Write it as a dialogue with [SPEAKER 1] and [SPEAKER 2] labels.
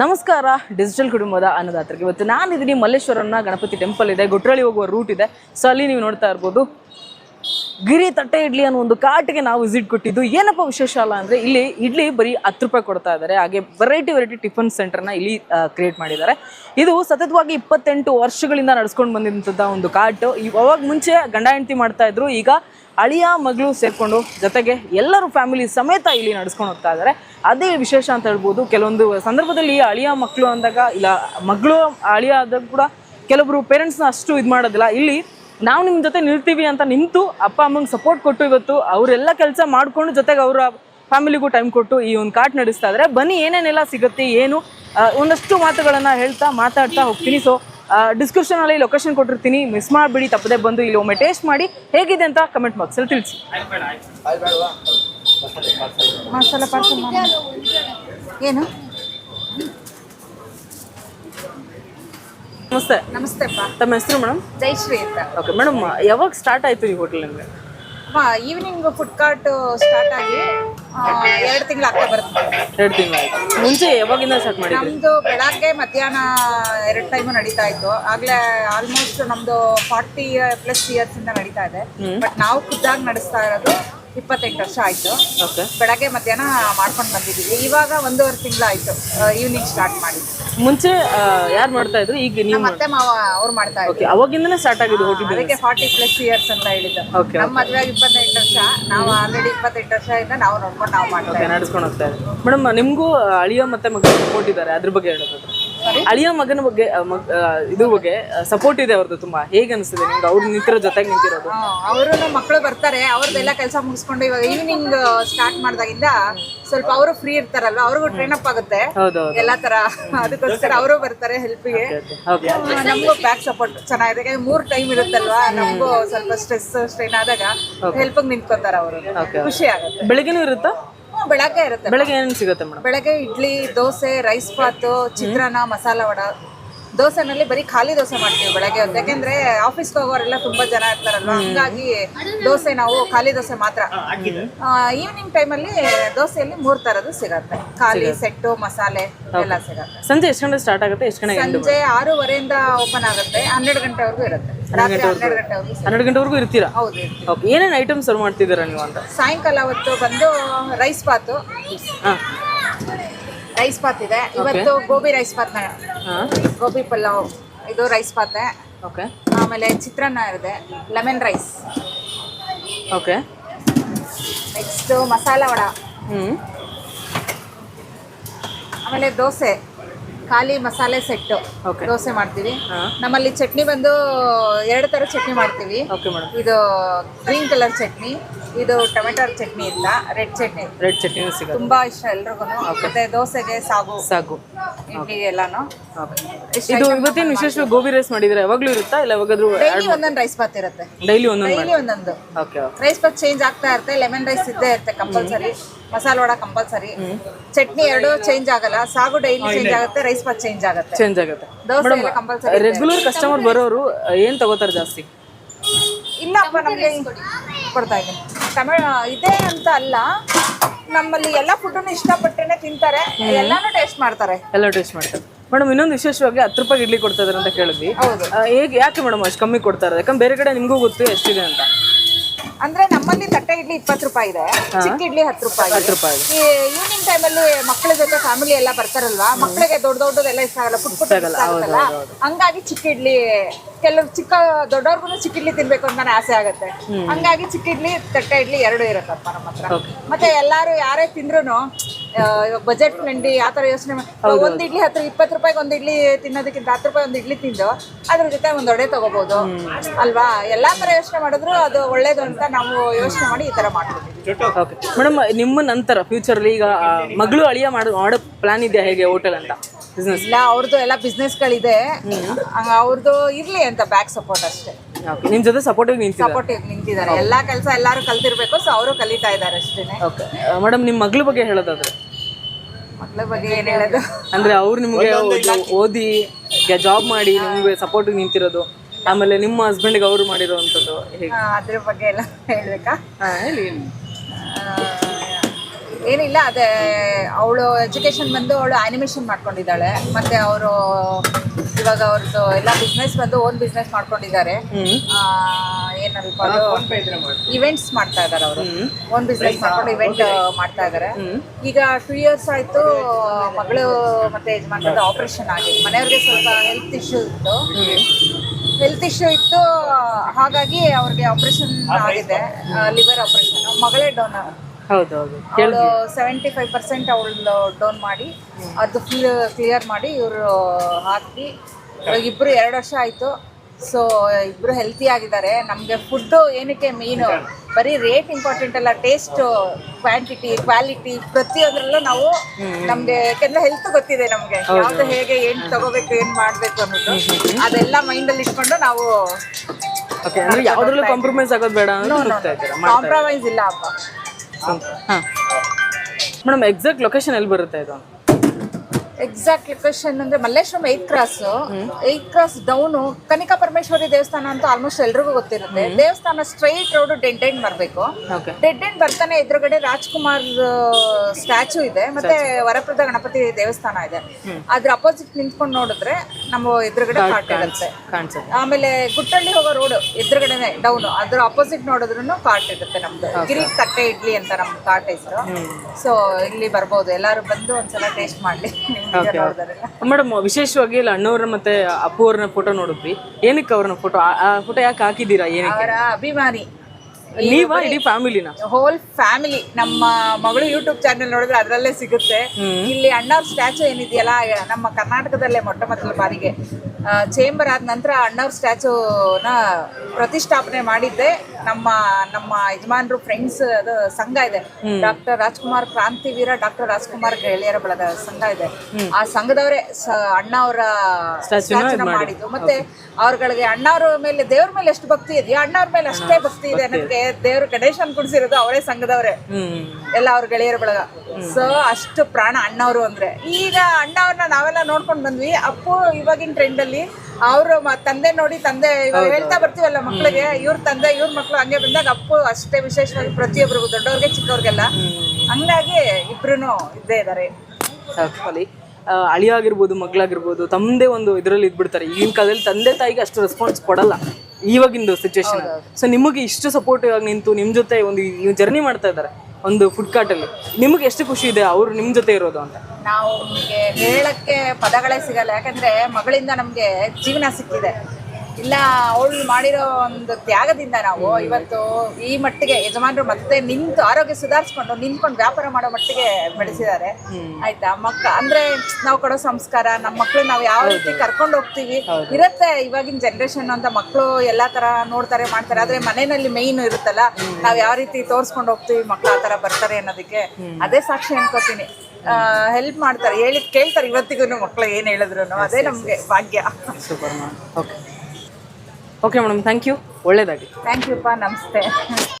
[SPEAKER 1] ನಮಸ್ಕಾರ. ಡಿಜಿಟಲ್ ಕುಟುಂಬದ ಅನ್ನದಾತರಿಗೆ. ಇವತ್ತು ನಾನಿದ್ದೀನಿ ಮಲ್ಲೇಶ್ವರನ ಗಣಪತಿ ಟೆಂಪಲ್ ಇದೆ. ಗುಟ್ರಳ್ಳಿ ಹೋಗುವ ರೂಟ್ ಇದೆ. ಸೊ ಅಲ್ಲಿ ನೀವು ನೋಡ್ತಾ ಇರ್ಬೋದು. ಗಿರಿ ತಟ್ಟೆ ಇಡ್ಲಿ ಅನ್ನೋ ಒಂದು ಕಾರ್ಟಿಗೆ ನಾವು ವಿಸಿಟ್ ಕೊಟ್ಟಿದ್ದು. ಏನಪ್ಪ ವಿಶೇಷ ಅಲ್ಲ ಅಂದರೆ ಇಲ್ಲಿ ಇಡ್ಲಿ ಬರೀ ಹತ್ತು ರೂಪಾಯಿ ಕೊಡ್ತಾ ಇದ್ದಾರೆ ಹಾಗೆ ವೆರೈಟಿ ವೆರೈಟಿ ಟಿಫನ್ ಸೆಂಟರ್ನ ಇಲ್ಲಿ ಕ್ರಿಯೇಟ್ ಮಾಡಿದ್ದಾರೆ. ಇದು ಸತತವಾಗಿ ಇಪ್ಪತ್ತೆಂಟು ವರ್ಷಗಳಿಂದ ನಡ್ಸ್ಕೊಂಡು ಬಂದಿದ್ದಂಥ ಒಂದು ಕಾರ್ಟ್ ಅವಾಗ ಮುಂಚೆ ಗಂಡ ಹೆಂಡತಿ ಮಾಡ್ತಾ ಇದ್ರು. ಈಗ ಅಳಿಯ, ಮಗಳು ಸೇರ್ಕೊಂಡು ಜೊತೆಗೆ ಎಲ್ಲರೂ ಫ್ಯಾಮಿಲಿ ಸಮೇತ ಇಲ್ಲಿ ನಡ್ಸ್ಕೊಂಡು ಹೋಗ್ತಾ ಇದ್ದಾರೆ ಅದೇ ವಿಶೇಷ ಅಂತ ಹೇಳ್ಬೋದು. ಕೆಲವೊಂದು ಸಂದರ್ಭದಲ್ಲಿ ಅಳಿಯ ಮಕ್ಕಳು ಅಂದಾಗ, ಇಲ್ಲ, ಮಗಳು, ಅಳಿಯ ಆದಾಗ ಕೂಡ ಕೆಲವರು ಪೇರೆಂಟ್ಸ್ನ ಅಷ್ಟು ಇದು ಮಾಡೋದಿಲ್ಲ. ಇಲ್ಲಿ ನಾವು ನಿಮ್ಮ ಜೊತೆ ನಿಲ್ತೀವಿ ಅಂತ ನಿಂತು ಅಪ್ಪ ಅಮ್ಮಂಗೆ ಸಪೋರ್ಟ್ ಕೊಟ್ಟು ಇವತ್ತು ಅವರೆಲ್ಲ ಕೆಲಸ ಮಾಡ್ಕೊಂಡು ಜೊತೆಗೆ ಅವರ ಫ್ಯಾಮಿಲಿಗೂ ಟೈಮ್ ಕೊಟ್ಟು ಈ ಒಂದು ಕಾರ್ಟ್ ನಡೆಸ್ತಾ ಇದ್ದಾರೆ ಬನ್ನಿ ಏನೇನೆಲ್ಲ ಸಿಗುತ್ತೆ ಏನು? ಒಂದಷ್ಟು ಮಾತುಗಳನ್ನು ಹೇಳ್ತಾ ಮಾತಾಡ್ತಾ ಹೋಗ್ತೀನಿ. ಸೊ ಡಿಸ್ಕ್ರಿಪ್ಷನಲ್ಲಿ ಲೊಕೇಶನ್ ಕೊಟ್ಟಿರ್ತೀನಿ. ಮಿಸ್ ಮಾಡಿಬಿಡಿ ತಪ್ಪದೆ ಬಂದು ಇಲ್ಲಿ ಒಮ್ಮೆ ಟೇಸ್ಟ್ ಮಾಡಿ. ಹೇಗಿದೆ ಅಂತ ಕಮೆಂಟ್ ಬಾಕ್ಸಲ್ಲಿ ತಿಳಿಸಿ.
[SPEAKER 2] ಮಸಾಲ ಪಾರ್ಸಲ್ ಏನು?
[SPEAKER 1] ನಮಸ್ತೆ.
[SPEAKER 2] ನಮಸ್ತೆ ಅಪ್ಪ
[SPEAKER 1] ತಮ್ಮ ಹೆಸರು ಮೇಡಮ್?
[SPEAKER 2] ಜೈಶ್ರೀ ಅಂತ.
[SPEAKER 1] ಓಕೆ ಮೇಡಮ್ ಯಾವಾಗ ಸ್ಟಾರ್ಟ್ ಆಯ್ತು ಈ ಹೋಟೆಲ್ ನಿಮಗೆ
[SPEAKER 2] ಅಮ್ಮ ಈವ್ನಿಂಗ್ ಫುಡ್ ಕಾರ್ಟ್ ಸ್ಟಾರ್ಟ್ ಆಗಿ ಎರಡು ತಿಂಗಳು ಆಗ್ತಾ ಬರುತ್ತೆ.
[SPEAKER 1] ಎರಡು ತಿಂಗಳಾಯ್ತು ಮುಂಚೆ ಯಾವಾಗಿಂದ ಸ್ಟಾರ್ಟ್ ಮಾಡಿದ್ರಿ?
[SPEAKER 2] ನಮ್ದು ಬೆಳಗ್ಗೆ ಮಧ್ಯಾಹ್ನ ಎರಡು ಟೈಮು ನಡೀತಾ ಇತ್ತು. ಆಗ್ಲೇ ಆಲ್ಮೋಸ್ಟ್ ನಮ್ದು ಫಾರ್ಟಿ ಪ್ಲಸ್ ಇಯರ್ಸ್ ಇಂದ ನಡೀತಾ ಇದೆ. ಬಟ್ ನಾವು ಖುದ್ದಾಗಿ ನಡೆಸ್ತಾ ಇರೋದು ಇಪ್ಪತ್ತೆಂಟು ವರ್ಷ ಆಯ್ತು.
[SPEAKER 1] ಓಕೆ
[SPEAKER 2] ಬೆಳಗ್ಗೆ ಮಧ್ಯಾಹ್ನ ಮಾಡ್ಕೊಂಡು ಬಂದಿದ್ದೀವಿ. ಇವಾಗ ಒಂದೂವರೆ ತಿಂಗಳಾಯ್ತು. ಈವ್ನಿಂಗ್ ಸ್ಟಾರ್ಟ್ ಮಾಡಿ.
[SPEAKER 1] ಮುಂಚೆ ಯಾರು ಮಾಡ್ತಾ ಇದ್ರು? ಈಗ ನೀವು
[SPEAKER 2] ಮತ್ತೆ ಮಾವ ಅವ್ರು ಮಾಡ್ತಾ ಇದ್ರು.
[SPEAKER 1] ಅವಾಗಿಂದನೇ ಸ್ಟಾರ್ಟ್ ಆಗಿದೆ ಹೋಗಿದ್ದು
[SPEAKER 2] ಅದಕ್ಕೆ ಫಾರ್ಟಿ ಪ್ಲಸ್ ಇಯರ್ಸ್ ಅಂತ ಹೇಳಿದ್ದು.
[SPEAKER 1] ಓಕೆ
[SPEAKER 2] ನಮ್ಮ ಮದುವೆ ಇಪ್ಪತ್ತೆಂಟು ವರ್ಷ. ನಾವು ಆಲ್ರೆಡಿ ಇಪ್ಪತ್ತೆಂಟು ವರ್ಷದಿಂದ ನಾವು ನೋಡ್ಕೊಂಡು ನಾವು ಮಾಡ್ತಾ
[SPEAKER 1] ಓಕೆ ನಡ್ಸ್ಕೊಂಡು ಹೋಗ್ತಾ ಇದ್ದೀವಿ. ಮೇಡಮ್ ನಿಮಗೂ ಅಳಿಯ ಮತ್ತೆ ಮಗ ಸಪೋರ್ಟ್ ಇದ್ದಾರೆ. ಅದ್ರ ಬಗ್ಗೆ ಹೇಳೋದು ಅಳಿಯ ಮಗನ ಬಗ್ಗೆ ಇದು ಮಗ್- ಇದ್ರ ಬಗ್ಗೆ ಸಪೋರ್ಟ್ ಇದೆ ಅವ್ರದ್ದು ತುಂಬಾ. ಹೇಗೆ ಅನಿಸ್ತದೆ ನಿಮ್ಗೆ? ಅವ್ರು ನಿಂತಿರೋ ಜೊತೆಗೆ ನಿಂತಿರೋದು?
[SPEAKER 2] ಅವರು ನಮ್ಮ ಮಕ್ಕಳು ಬರ್ತಾರೆ ಅವ್ರದ್ದೆಲ್ಲ ಕೆಲಸ ಮುಗಿಸ್ಕೊಂಡು ಇವಾಗ ಈವ್ನಿಂಗ್ ಸ್ಟಾರ್ಟ್ ಮಾಡಿದಾಗಿಂದ ಸ್ವಲ್ಪ ಅವರು ಫ್ರೀ ಇರ್ತಾರಲ್ವಾ ಅವ್ರಿಗೂ ಟ್ರೈನ್ ಅಪ್ ಆಗುತ್ತೆ. ಎಲ್ಲಾ ತರ. ಅದಕ್ಕೋಸ್ಕರ ಅವರು ಬರ್ತಾರೆ ಹೆಲ್ಪ್ಗೆ ನಮಗೂ ಬ್ಯಾಕ್ ಸಪೋರ್ಟ್ ಚೆನ್ನಾಗಿದೆ. ಮೂರ್ ಟೈಮ್ ಇರುತ್ತಲ್ವಾ ನಮಗೂ ಸ್ವಲ್ಪ ಸ್ಟ್ರೆಸ್ ಸ್ಟ್ರೈನ್ ಆದಾಗ ಹೆಲ್ಪ್ ನಿಂತ್ಕೋತಾರ ಅವರು. ಖುಷಿ ಆಗುತ್ತೆ.
[SPEAKER 1] ಬೆಳಿಗ್ಗೆನೂ ಇರುತ್ತಾ?
[SPEAKER 2] ಬೆಳಗ್ಗೆ ಇರುತ್ತೆ
[SPEAKER 1] ಬೆಳಗ್ಗೆ ಏನೇನು ಸಿಗುತ್ತೆ ಮೇಡಮ್?
[SPEAKER 2] ಬೆಳಗ್ಗೆ ಇಡ್ಲಿ ದೋಸೆ ರೈಸ್ ಬಾತು ಚಿತ್ರಾನ್ನ ಮಸಾಲ ವಡ ದೋಸೆನಲ್ಲಿ ಬರೀ ಖಾಲಿ ದೋಸೆ ಮಾಡ್ತೀವಿ ಬೆಳಗ್ಗೆ ಹೊತ್ತು. ಯಾಕೆಂದ್ರೆ ಆಫೀಸ್ಗೆ ಹೋಗೋರೆಲ್ಲ ತುಂಬಾ ಜನ ಇರ್ತಾರಲ್ವಾ? ಹಂಗಾಗಿ ದೋಸೆ ನಾವು ಖಾಲಿ ದೋಸೆ ಮಾತ್ರ. ಈವ್ನಿಂಗ್ ಟೈಮಲ್ಲಿ ದೋಸೆಯಲ್ಲಿ ಮೂರ್ ತರದ್ದು ಸಿಗತ್ತೆ. ಖಾಲಿ ಸೆಟ್ಟು ಮಸಾಲೆ ಎಲ್ಲ ಸಿಗತ್ತೆ.
[SPEAKER 1] ಸಂಜೆ ಎಷ್ಟು ಗಂಟೆ ಸ್ಟಾರ್ಟ್ ಆಗುತ್ತೆ? ಎಷ್ಟು ಗಂಟೆ
[SPEAKER 2] ಸಂಜೆ ಆರೂವರೆಯಿಂದ ಓಪನ್ ಆಗುತ್ತೆ. ಹನ್ನೆರಡು ಗಂಟೆವರೆಗೂ ಇರುತ್ತೆ. ರಾತ್ರಿ ಹನ್ನೆರಡು ಗಂಟೆವರೆಗೂ.
[SPEAKER 1] ಹನ್ನೆರಡು ಗಂಟೆವರೆಗೂ ಇರ್ತೀರಾ?
[SPEAKER 2] ಹೌದು.
[SPEAKER 1] ಏನೇನು ಐಟಮ್ ಸರ್ವ್ ಮಾಡ್ತಿದ್ದೀರಾ ನೀವು ಅಂತ?
[SPEAKER 2] ಸಾಯಂಕಾಲ ಅವತ್ತು ಬಂದು ರೈಸ್ ಬಾತು.
[SPEAKER 1] ಹಾಂ.
[SPEAKER 2] ರೈಸ್ ಬಾತ್ ಇದೆ. ಇವತ್ತು ಗೋಬಿ ರೈಸ್ ಬಾತ್
[SPEAKER 1] ಹಾಂ.
[SPEAKER 2] ಗೋಬಿ ಪಲಾವ್ ಇದು ರೈಸ್ ಬಾತೆ
[SPEAKER 1] ಓಕೆ
[SPEAKER 2] ಆಮೇಲೆ ಚಿತ್ರಾನ್ನ ಇದೆ lemon rice
[SPEAKER 1] okay
[SPEAKER 2] next masala vada.
[SPEAKER 1] ಹ್ಞೂ
[SPEAKER 2] ಆಮೇಲೆ ದೋಸೆ ಖಾಲಿ ಮಸಾಲೆ ಸೆಟ್ಟು. ದೋಸೆ ಮಾಡ್ತೀವಿ. ನಮ್ಮಲ್ಲಿ ಚಟ್ನಿ ಬಂದು ಎರಡು ಥರ ಚಟ್ನಿ ಮಾಡ್ತೀವಿ. ಇದು ಗ್ರೀನ್ ಕಲರ್ ಚಟ್ನಿ ಇದು ಟೊಮೆಟೊ ಚಟ್ನಿ ಇಲ್ಲ ರೆಡ್ ಚಟ್ನಿ.
[SPEAKER 1] ರೆಡ್ ಚಟ್ನಿ ಸಿಗುತ್ತೆ.
[SPEAKER 2] ತುಂಬಾ ಇಷ್ಟ ಎಲ್ರಿಗೂ. ಮತ್ತೆ ದೋಸೆಗೆ ಸಾಗು.
[SPEAKER 1] ಸಾಗು.
[SPEAKER 2] ಇಡ್ಲಿಗೆ ಎಲ್ಲಾನು.
[SPEAKER 1] ಇದು ಇವತ್ತೇನು ವಿಶೇಷ ಗೋಬಿ ರೈಸ್ ಮಾಡಿದ್ರೆ ಯಾವಾಗಲೂ ಇರುತ್ತಾ ಇಲ್ಲ ಯಾವಾಗಾದ್ರೂ
[SPEAKER 2] ಡೈಲಿ ಒಂದೊಂದು ರೈಸ್ ಬಾತ್ ಇರುತ್ತೆ.
[SPEAKER 1] ಡೈಲಿ ಒಂದೊಂದು
[SPEAKER 2] ಡೈಲಿ ಒಂದೊಂದು.
[SPEAKER 1] ಓಕೆ
[SPEAKER 2] ರೈಸ್ ಬಾತ್ ಚೇಂಜ್ ಆಗ್ತಾ ಇರುತ್ತೆ. ಲೆಮನ್ ರೈಸ್ ಇದ್ದೇ ಇರುತ್ತೆ ಕಂಪಲ್ಸರಿ ಮಸಾಲ ವಡ ಕಂಪಲ್ಸರಿ ಚಟ್ನಿ ಎರಡು ಚೇಂಜ್ ಆಗಲ್ಲ. ಸಾಗು ಡೈಲಿ ಚೇಂಜ್ ಆಗುತ್ತೆ ರೈಸ್ ಬಾತ್ ಚೇಂಜ್ ಆಗುತ್ತೆ.
[SPEAKER 1] ಚೇಂಜ್ ಆಗುತ್ತೆ.
[SPEAKER 2] ದೋಸೆ ಕಂಪಲ್ಸರಿ
[SPEAKER 1] ರೆಗ್ಯುಲರ್ ಕಸ್ಟಮರ್ ಬರೋರು ಏನು ತಗೋತಾರೆ ಜಾಸ್ತಿ?
[SPEAKER 2] ಇಲ್ಲಪ್ಪ ನಮಗೆ ಕೊಡ್ತಾ ಇದ್ದೀನಿ. ತಮಿಳ್ ಇದೆ ಅಂತ ಅಲ್ಲ ನಮ್ಮಲ್ಲಿ ಎಲ್ಲ ಫುಡ್ಡನ್ನು ಇಷ್ಟಪಟ್ಟೇನೆ ತಿಂತಾರೆ. ಎಲ್ಲಾನು ಟೇಸ್ಟ್ ಮಾಡ್ತಾರೆ.
[SPEAKER 1] ಎಲ್ಲ ಟೇಸ್ಟ್ ಮಾಡ್ತಾರೆ. ಮೇಡಮ್ ಇನ್ನೊಂದು ವಿಶೇಷವಾಗಿ ಹತ್ತು ರೂಪಾಯಿ ಇಡ್ಲಿ ಕೊಡ್ತಾ ಇದಾರೆ ಅಂತ ಕೇಳಿದ್ವಿ.
[SPEAKER 2] ಹೌದು.
[SPEAKER 1] ಹೇಗೆ ಯಾಕೆ ಮೇಡಮ್ ಅಷ್ಟು ಕಮ್ಮಿ ಕೊಡ್ತಾರೆ ಯಾಕಂದ್ರೆ ಬೇರೆ ಕಡೆ ನಿಮಗೂ ಗೊತ್ತು ಎಷ್ಟಿದೆ ಅಂತ.
[SPEAKER 2] ಅಂದ್ರೆ ನಮ್ಮಲ್ಲಿ ತಟ್ಟೆ ಇಡ್ಲಿ ಇಪ್ಪತ್ತು ರೂಪಾಯಿ ಇದೆ ಚಿಕ್ಕ ಇಡ್ಲಿ ಹತ್ತು ರೂಪಾಯಿ
[SPEAKER 1] ಹತ್ತು ರೂಪಾಯಿ.
[SPEAKER 2] ಈ ಈವ್ನಿಂಗ್ ಟೈಮಲ್ಲಿ ಮಕ್ಕಳ ಜೊತೆ ಫ್ಯಾಮಿಲಿ ಎಲ್ಲ ಬರ್ತಾರಲ್ವಾ ಮಕ್ಕಳಿಗೆ ದೊಡ್ಡ ದೊಡ್ಡದೆಲ್ಲ ಇಷ್ಟ ಆಗಲ್ಲ ಪುಟ್ ಪುಟ್ ಇಷ್ಟ ಹಂಗಾಗಿ ಚಿಕ್ಕ ಇಡ್ಲಿ ಕೆಲವು ಚಿಕ್ಕ ದೊಡ್ಡವ್ರಿಗೂ ಚಿಕ್ಕ ಇಡ್ಲಿ ತಿನ್ಬೇಕು ಅಂತಾನೆ ಆಸೆ ಆಗುತ್ತೆ. ಹಂಗಾಗಿ ಚಿಕ್ಕ ಇಡ್ಲಿ ತಟ್ಟೆ ಇಡ್ಲಿ ಎರಡು ಇರತ್ತಪ್ಪ ನಮ್ಮ ಹತ್ರ. ಮತ್ತೆ ಎಲ್ಲಾರು ಯಾರೇ ತಿಂದ್ರು ಬಜೆಟ್ ಫ್ರೆಂಡ್ಲಿ ಆ ತರ ಯೋಚನೆ ಒಂದ್ ಇಡ್ಲಿ ಹತ್ತು ಇಪ್ಪತ್ತು ರೂಪಾಯಿಗೆ ಒಂದ್ ಇಡ್ಲಿ ತಿನ್ನೋದಕ್ಕಿಂತ ಹತ್ತು ರೂಪಾಯಿ ಒಂದ್ ಇಡ್ಲಿ ತಿಂದು ಅದ್ರ ಜೊತೆ ಒಂದ್ ಒಡೆ ತಗೋಬಹುದು ಅಲ್ವಾ? ಎಲ್ಲಾ ತರ ಯೋಚನೆ ಮಾಡಿದ್ರು ಅದು ಒಳ್ಳೇದು ಅಂತ ನಾವು ಯೋಚನೆ ಮಾಡಿ ಈ ತರ ಮಾಡ್ತೀವಿ
[SPEAKER 1] ಓಕೆ ಮೇಡಮ್ ನಿಮ್ಮ ನಂತರ ಫ್ಯೂಚರಲ್ಲಿ ಈಗ ಆ, ಮಗಳು ಅಳಿಯ ಮಾಡೋ ಮಾಡೋ ಪ್ಲಾನ್ ಇದೆಯಾ ಹೇಗೆ ಹೋಟೆಲ್ ಅಂತ? ಬಿಸ್ನೆಸ್
[SPEAKER 2] ಇಲ್ಲ ಅವ್ರದ್ದು ಎಲ್ಲ ಬಿಸ್ನೆಸ್ಗಳಿದೆ ಅವ್ರದ್ದು ಇರ್ಲಿ ಅಂತ ಬ್ಯಾಕ್ ಸಪೋರ್ಟ್ ಅಷ್ಟೇ.
[SPEAKER 1] ಓಕೆ ನಿಮ್ಮ ಜೊತೆ ಸಪೋರ್ಟಿವ್ ನಿಂತಿದ್ದಾರೆ.
[SPEAKER 2] ಸಪೋರ್ಟಿವ್ ನಿಂತಿದ್ದಾರೆ. ಎಲ್ಲಾ ಕೆಲಸ ಎಲ್ಲಾರು ಕಲ್ತಿರ್ಬೇಕು ಸೊ ಅವರು ಕಲಿತಾ ಇದ್ದಾರೆ ಅಷ್ಟೇ
[SPEAKER 1] ಓಕೆ ಮೇಡಮ್ ನಿಮ್ಮ ಮಗಳ ಬಗ್ಗೆ ಹೇಳೋದಾದ್ರೆ?
[SPEAKER 2] ಮಕ್ಳ ಬಗ್ಗೆ ಏನ್ ಹೇಳೋದು?
[SPEAKER 1] ಅಂದ್ರೆ ಅವ್ರು ನಿಮಗೆ ಓದಿ ಜಾಬ್ ಮಾಡಿ ನಿಮಗೆ ಸಪೋರ್ಟಿವ್ ನಿಂತಿರೋದು. ಆಮೇಲೆ ನಿಮ್ಮ ಹಸ್ಬೆಂಡ್ಗೆ ಅವ್ರು ಮಾಡಿರೋವಂಥದ್ದು ಹೇಗೆ?
[SPEAKER 2] ಆ, ಅದ್ರ ಬಗ್ಗೆ ಎಲ್ಲ ಹೇಳ್ಬೇಕಾ?
[SPEAKER 1] ಹಾಂ ಹೇಳಿ ಹೇಳಿ.
[SPEAKER 2] ಆ, ಏನಿಲ್ಲ ಅದೇ ಅವಳು ಎಜುಕೇಶನ್ ಬಂದು ಅವಳು ಆನಿಮೇಷನ್ ಮಾಡ್ಕೊಂಡಿದ್ದಾಳೆ. ಮತ್ತೆ ಅವರು ಇವಾಗ ಅವ್ರದ್ದು ಎಲ್ಲ ಬಿಸ್ನೆಸ್ ಬಂದು ಓನ್ ಬಿಸ್ನೆಸ್ ಮಾಡ್ಕೊಂಡಿದ್ದಾರೆ. ಆ, ಅದು ಇವೆಂಟ್ಸ್ ಮಾಡ್ತಾ ಇದ್ದಾರೆ ಅವರು. ಓನ್ ಬಿಸ್ನೆಸ್ ಮಾಡ್ಕೊಂಡು ಇವೆಂಟ್ ಮಾಡ್ತಾ ಇದ್ದಾರೆ. ಈಗ ಟೂ ಇಯರ್ಸ್ ಆಯ್ತು ಮಗಳು ಮತ್ತೆ ಯಜಮಾನ ಆಪರೇಷನ್ ಆಗಿದೆ. ಮನೆಯವ್ರಿಗೆ ಸ್ವಲ್ಪ ಹೆಲ್ತ್ ಇಶ್ಯೂ ಇತ್ತು ಹೆಲ್ತ್ ಇಶ್ಯೂ ಇತ್ತು ಹಾಗಾಗಿ ಅವ್ರಿಗೆ ಆಪರೇಷನ್ ಆಗಿದೆ. ಲಿವರ್ ಆಪರೇಷನ್ ಮಗಳೇ ಡೋನರ್
[SPEAKER 1] ಹೌದು ಹೌದು.
[SPEAKER 2] ಅವಳು ಸೆವೆಂಟಿ ಫೈವ್ ಪರ್ಸೆಂಟ್ ಅವಳು ಡೌನ್ ಮಾಡಿ ಅದು ಫುಲ್ ಕ್ಲಿಯರ್ ಮಾಡಿ ಇವರು ಹಾಕಿ ಇವಾಗ ಇಬ್ರು ಎರಡು ವರ್ಷ ಆಯಿತು. ಸೊ ಇಬ್ರು ಹೆಲ್ತಿ ಆಗಿದ್ದಾರೆ. ನಮಗೆ ಫುಡ್ಡು ಏನಕ್ಕೆ ಮೀನು ಬರೀ ರೇಟ್ ಇಂಪಾರ್ಟೆಂಟ್ ಅಲ್ಲ ಟೇಸ್ಟ್ ಕ್ವಾಂಟಿಟಿ ಕ್ವಾಲಿಟಿ ಪ್ರತಿಯೊಂದ್ರಲ್ಲೂ ನಾವು ನಮ್ಗೆ ಯಾಕೆಂದ್ರೆ ಹೆಲ್ತ್ ಗೊತ್ತಿದೆ ನಮ್ಗೆ. ಯಾವ್ದು ಹೇಗೆ ಏನ್ ತಗೋಬೇಕು ಏನ್ ಮಾಡ್ಬೇಕು ಅನ್ನೋದು. ಅದೆಲ್ಲ ಮೈಂಡ್ ಅಲ್ಲಿ ಇಟ್ಕೊಂಡು ನಾವು
[SPEAKER 1] ಓಕೆ ಅಂದ್ರೆ ಯಾವ್ದ್ರಲ್ಲೂ ಕಾಂಪ್ರಮೈಸ್ ಆಗೋದು ಬೇಡ
[SPEAKER 2] ಕಾಂಪ್ರಮೈಸ್ ಇಲ್ಲ ಅಪ್ಪ
[SPEAKER 1] ಮೇಡಮ್ ಎಕ್ಸಾಕ್ಟ್ ಲೊಕೇಶನ್ ಎಲ್ಲಿ ಬರುತ್ತೆ ಇದು?
[SPEAKER 2] ಎಕ್ಸಾಕ್ಟ್ ಲೊಕೇಶನ್ ಅಂದ್ರೆ Malleshwaram eighth cross eighth cross down Kannika Parameshwari ದೇವಸ್ಥಾನ ಅಂತ ಆಲ್ಮೋಸ್ಟ್ ಎಲ್ರಿಗೂ ಗೊತ್ತಿರುತ್ತೆ. ದೇವಸ್ಥಾನ ಸ್ಟ್ರೈಟ್ ರೋಡ್ ಡೆಡ್ ಎಂಡ್ ಬರ್ಬೇಕು. ಡೆಡ್ ಎಂಡ್ ಬರ್ತಾನೆ ಎದುರುಗಡೆ ರಾಜ್ಕುಮಾರ್ ಸ್ಟ್ಯಾಚು ಇದೆ. ಮತ್ತೆ ವರಪ್ರದ ಗಣಪತಿ ದೇವಸ್ಥಾನ ಇದೆ. ಅದ್ರ ಅಪೋಸಿಟ್ ನಿಂತ್ಕೊಂಡು ನೋಡಿದ್ರೆ ನಮ್ಮ ಎದುರುಗಡೆ ಕಾಟ್ ಇರುತ್ತೆ. ಆಮೇಲೆ ಗುಟ್ಟಳ್ಳಿ ಹೋಗೋ ರೋಡ್ ಎದುರುಗಡೆನೆ ಡೌನ್ ಅದ್ರ ಅಪೋಸಿಟ್ ನೋಡಿದ್ರು ಕಾಟ್ ಇರುತ್ತೆ ನಮ್ದು. ಗಿರಿ ತಟ್ಟೆ ಇಡ್ಲಿ ಅಂತ ನಮ್ ಕಾಟ್ ಹೆಸರು. ಸೊ ಇಲ್ಲಿ ಬರ್ಬೋದು. ಎಲ್ಲಾರು ಬಂದು ಒಂದ್ಸಲ ಟೇಸ್ಟ್ ಮಾಡ್ಲಿ
[SPEAKER 1] ಮೇಡಮ್ ವಿಶೇಷವಾಗಿ ಅಣ್ಣವ್ರ ಮತ್ತೆ ಅಪ್ಪು ಅವ್ರನ್ನ ಫೋಟೋ ನೋಡಿದ್ವಿ ಏನಕ್ಕೆ ಅವ್ರನ್ನ ಫೋಟೋ ಆ ಫೋಟೋ ಯಾಕೆ ಹಾಕಿದ್ದೀರಾ ಏನಕ್ಕೆ?
[SPEAKER 2] ಅವರ ಅಭಿಮಾನಿ.
[SPEAKER 1] ನೀವ ಇಡೀ ಫ್ಯಾಮಿಲಿನ?
[SPEAKER 2] ಹೋಲ್ ಫ್ಯಾಮಿಲಿ ನಮ್ಮ ಮಗಳು ಯೂಟ್ಯೂಬ್ ಚಾನೆಲ್ ನೋಡಿದ್ರೆ ಅದರಲ್ಲೇ ಸಿಗುತ್ತೆ. ಇಲ್ಲಿ ಅಣ್ಣವ್ರ ಸ್ಟ್ಯಾಚು ಏನಿದೆಯಲ್ಲ ನಮ್ಮ ಕರ್ನಾಟಕದಲ್ಲೇ ಮೊಟ್ಟ ಮೊದಲ ಬಾರಿಗೆ ಚೇಂಬರ್ ಆದ ನಂತರ ಅಣ್ಣವ್ರ ಸ್ಟ್ಯಾಚುನ ಪ್ರತಿಷ್ಠಾಪನೆ ಮಾಡಿದ್ದೆ. ನಮ್ಮ ನಮ್ಮ ಯಜಮಾನ್ರು ಫ್ರೆಂಡ್ಸ್ ಅದು ಸಂಘ ಇದೆ. ಡಾಕ್ಟರ್ ರಾಜ್ಕುಮಾರ್ ಕ್ರಾಂತಿವೀರ ಡಾಕ್ಟರ್ ರಾಜ್ಕುಮಾರ್ ಗೆಳೆಯರ ಬಳಗ ಸಂಘ ಇದೆ. ಆ ಸಂಘದವರೇ ಅಣ್ಣ ಅವರ ಮಾಡಿದ್ದು. ಮತ್ತೆ ಅವ್ರಗಳಿಗೆ ಅಣ್ಣವ್ರ ಮೇಲೆ ದೇವ್ರ ಮೇಲೆ ಎಷ್ಟು ಭಕ್ತಿ ಇದೆಯೋ ಅಣ್ಣವ್ರ ಮೇಲೆ ಅಷ್ಟೇ ಭಕ್ತಿ ಇದೆ ನನಗೆ ದೇವ್ರ ಗಣೇಶನ್ ಕುಡಿಸಿರೋದು ಅವರೇ ಸಂಘದವರೇ. ಎಲ್ಲ ಅವ್ರ ಗೆಳೆಯರ ಬಳಗ. ಸೊ ಅಷ್ಟು ಪ್ರಾಣ ಅಣ್ಣವರು ಅಂದ್ರೆ. ಈಗ ಅಣ್ಣವ್ರನ್ನ ನಾವೆಲ್ಲ ನೋಡ್ಕೊಂಡು ಬಂದ್ವಿ. ಅಪ್ಪು ಇವಾಗಿನ ಟ್ರೆಂಡ್ ಅಲ್ಲಿ ಅವರು ತಂದೆ ನೋಡಿ ತಂದೆ ಇವಾಗ ಹೇಳ್ತಾ ಬರ್ತೀವಲ್ಲ ಮಕ್ಳಿಗೆ ಇವ್ರ ತಂದೆ ಇವ್ರ ಮಕ್ಳು ಹಂಗೆ ಬಂದಾಗ ಅಪ್ಪು ಅಷ್ಟೇ ವಿಶೇಷವಾಗಿ ಪ್ರತಿಯೊಬ್ಬರಿಗೂ ದೊಡ್ಡವ್ರಿಗೆ ಚಿಕ್ಕವ್ರಿಗೆಲ್ಲ. ಹಂಗಾಗಿ ಇಬ್ರು ಇದ್ದೇ
[SPEAKER 1] ಇದ್ದಾರೆ ಅಳಿಯಾಗಿರ್ಬೋದು ಮಗಳಾಗಿರ್ಬೋದು ತಮ್ಮದೇ ಒಂದು ಇದರಲ್ಲಿ ಇದ್ಬಿಡ್ತಾರೆ. ಈಗಿನ ಕಾಲದಲ್ಲಿ ತಂದೆ ತಾಯಿಗೆ ಅಷ್ಟು ರೆಸ್ಪಾನ್ಸ್ ಕೊಡಲ್ಲ ಇವಾಗಿಂದು ಸಿಚುವೇಶನ್ ಸೊ ನಿಮಗೆ ಇಷ್ಟು ಸಪೋರ್ಟಿವ್ ಆಗಿ ನಿಂತು ನಿಮ್ಮ ಜೊತೆ ಒಂದು ಜರ್ನಿ ಮಾಡ್ತಾ ಇದ್ದಾರೆ. ಒಂದು ಫುಡ್ ಕಾರ್ಟಲ್ಲಿ ನಿಮಗೆ ಎಷ್ಟು ಖುಷಿ ಇದೆ ಅವರು ನಿಮ್ಮ ಜೊತೆ ಇರೋದು ಅಂತ?
[SPEAKER 2] ನಾವು ನಿಮಗೆ ಹೇಳಕ್ಕೆ ಪದಗಳೇ ಸಿಗಲ್ಲ. ಯಾಕಂದ್ರೆ ಮಗಳಿಂದ ನಮ್ಗೆ ಜೀವನ ಸಿಕ್ಕಿದೆ. ಇಲ್ಲ ಅವಳು ಮಾಡಿರೋ ಒಂದು ತ್ಯಾಗದಿಂದ ನಾವು ಇವತ್ತು ಈ ಮಟ್ಟಿಗೆ ಯಜಮಾನರು ಮತ್ತೆ ನಿಂತು ಆರೋಗ್ಯ ಸುಧಾರಿಸ್ಕೊಂಡು ನಿಂತ್ಕೊಂಡು ವ್ಯಾಪಾರ ಮಾಡೋ ಮಟ್ಟಿಗೆ ಬೆಳೆಸಿದ್ದಾರೆ ಆಯ್ತಾ? ಮಕ್ಕ ಅಂದ್ರೆ ನಾವು ಕೊಡೋ ಸಂಸ್ಕಾರ ನಮ್ಮ ಮಕ್ಕಳು ನಾವು ಯಾವ ರೀತಿ ಕರ್ಕೊಂಡು ಹೋಗ್ತೀವಿ ಇರುತ್ತೆ ಇವಾಗಿನ ಜನರೇಷನ್ ಅಂತ ಮಕ್ಕಳು ಎಲ್ಲಾ ತರ ನೋಡ್ತಾರೆ ಮಾಡ್ತಾರೆ. ಆದ್ರೆ ಮನೆಯಲ್ಲಿ ಮೇಯ್ನ್ ಇರುತ್ತಲ್ಲ ನಾವ್ ಯಾವ ರೀತಿ ತೋರ್ಸ್ಕೊಂಡು ಹೋಗ್ತೀವಿ ಮಕ್ಕಳು ಆ ತರ ಬರ್ತಾರೆ ಅನ್ನೋದಕ್ಕೆ ಅದೇ ಸಾಕ್ಷಿ ಅನ್ಕೋತೀನಿ. ಹೆಲ್ಪ್ ಮಾಡ್ತಾರೆ ಹೇಳಿ ಕೇಳ್ತಾರೆ ಇವತ್ತಿಗೂ ಮಕ್ಕಳು ಏನ್ ಹೇಳಿದ್ರು ಅದೇ ನಮ್ಗೆ ಭಾಗ್ಯ.
[SPEAKER 1] Super okay okay madam thank you ಒಳ್ಳೇದಾಗಿ
[SPEAKER 2] thank you ನಮಸ್ತೆ